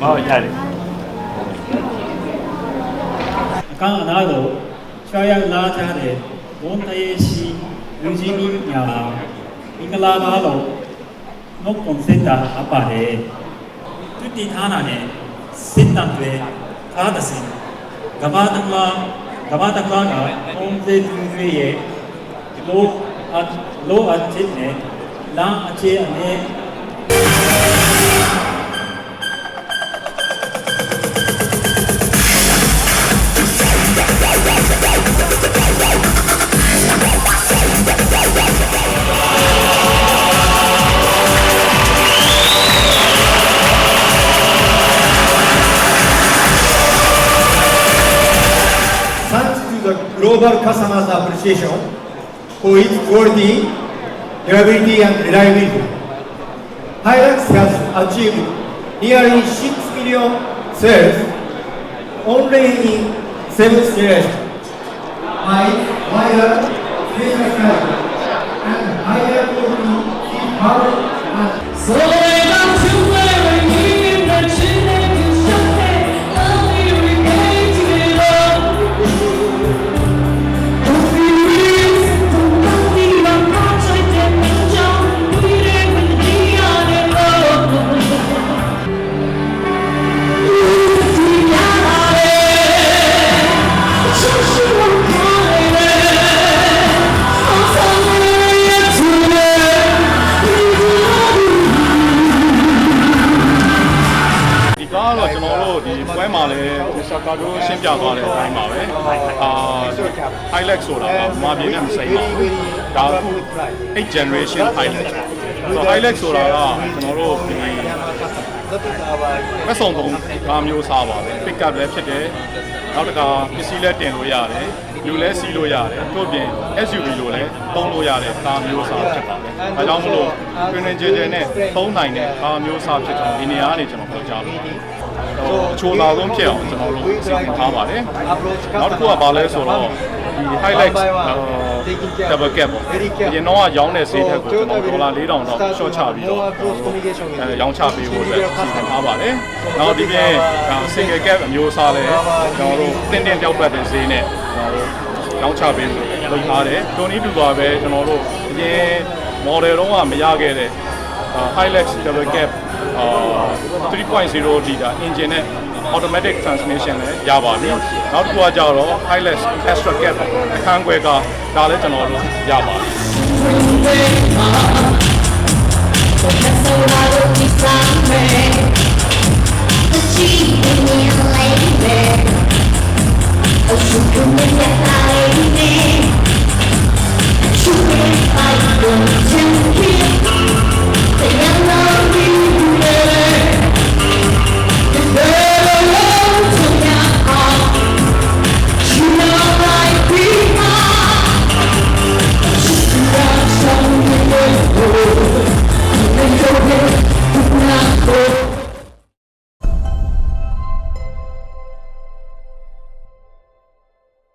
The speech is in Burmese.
ဟောရတယ်အကောင်အနာကိုချွာရောက်လာကြတဲ့ဝန်တရေရှိလူကြီးကြီးညာမင်္ဂလာပါလို့နုတ်ကွန်စင်တာအပါတယ်သူတီထားနာနဲ့စစ်တမ်းတွေအားသစင်ကဘာတမကဘာတမကပုံစံသူတွေရဲ့လိုအပ်လိုအပ်ချက်နဲ့လာအခြေအနေ global customers' appreciation for its quality, durability, and reliability, Hilux has achieved nearly 6 million sales only in seven years. By wider, style, and higher quality power and တော့ကျွန်တော်တို့ဒီပွဲမှာလည်းဒီစကားတို့ရှင်းပြသွားတဲ့အတိုင်းပါပဲအာ Hilux ဆိုတာကမာပြင်းနဲ့မစိမ့်ပါဘူးဒါအခု8 generation Hilux ဆိုတော့ Hilux ဆိုတာကကျွန်တော်တို့ဒီမဆောင်သုံးကားမျိုးစားပါပဲ pick up လည်းဖြစ်တယ်နောက်တစ်ခါပစ္စည်းလည်းတင်လို့ရတယ်လူလည်းစီးလို့ရတယ်တို့ပြင် SUV လို့လည်းသုံးလို့ရတဲ့ကားမျိုးစားဖြစ်ပါတယ်အဲကြောင့်မလို့တွင်တွင်ကျယ်ကျယ်နဲ့သုံးနိုင်တဲ့ကားမျိုးစားဖြစ်ကြောင်းဒီနေရာကနေကျွန်တော်ပြောကြားပါတယ် အချိုလာဆုံးဖြစ်အောင်ကျွန်တော်တို့စီစဉ်ထားပါတယ်။နောက်တစ်ခုကဘာလဲဆိုတော့ဒီ highlight double cap ပေါ့။အရင်တော့ရောင်းတဲ့ဈေးထက်ကိုကျွန်တော်ဒေါ်လာ4000တော့ short ချပြီးတော့အဲရောင်းချပေးဖို့အတွက်စီစဉ်ထားပါတယ်။နောက်ဒီပြင်ဒါ single cap အမျိုးအစားလဲကျွန်တော်တို့တင်းတင်းပြောက်ပတ်တဲ့ဈေးနဲ့ကျွန်တော်တို့ရောင်းချပေးဖို့လုပ်ထားတယ်။တိုနီတူပါပဲကျွန်တော်တို့အရင် model တော့ကမရခဲ့တဲ့ Hilux double cap အာ3.0 liter engine နဲ့ automatic transmission လည်းရပါပြီ။နောက်တစ်ခုကကြတော့ Hilux extra cap အခန်းခွဲကဒါလည်းကျွန်တော်တို့ရပါပြီ။